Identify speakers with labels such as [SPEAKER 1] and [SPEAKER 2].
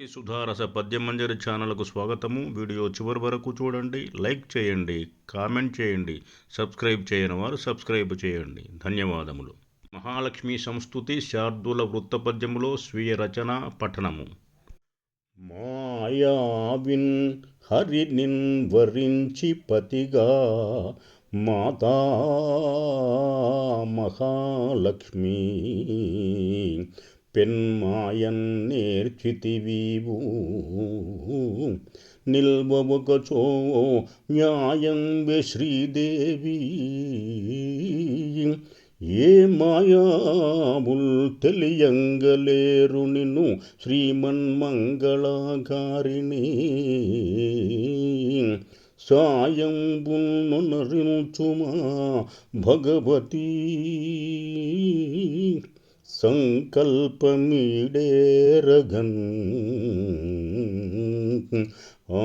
[SPEAKER 1] భక్తి సుధారస పద్యమంజరి ఛానల్కు స్వాగతము. వీడియో చివరి వరకు చూడండి లైక్ చేయండి కామెంట్ చేయండి సబ్స్క్రైబ్ చేయని వారు సబ్స్క్రైబ్ చేయండి. ధన్యవాదములు. మహాలక్ష్మి సంస్థుతి శార్దుల వృత్త పద్యములో స్వీయ రచన పఠనము. మాయావిన్ హరినిన్ వరించి పతిగా మాతా మహాలక్ష్మి పెన్మాయన్ నేర్చితివీవు నిల్వముకచో న్యాయం వే శ్రీదేవి. ఏ మాయాముల్ తెలియంగలేరు నిన్ను శ్రీమన్మంగళాకారిణి సాయంబున్నరించుమా భగవతీ. ಸಂಕಲ್ಪಮಿಡೇರಗನ್ ಆ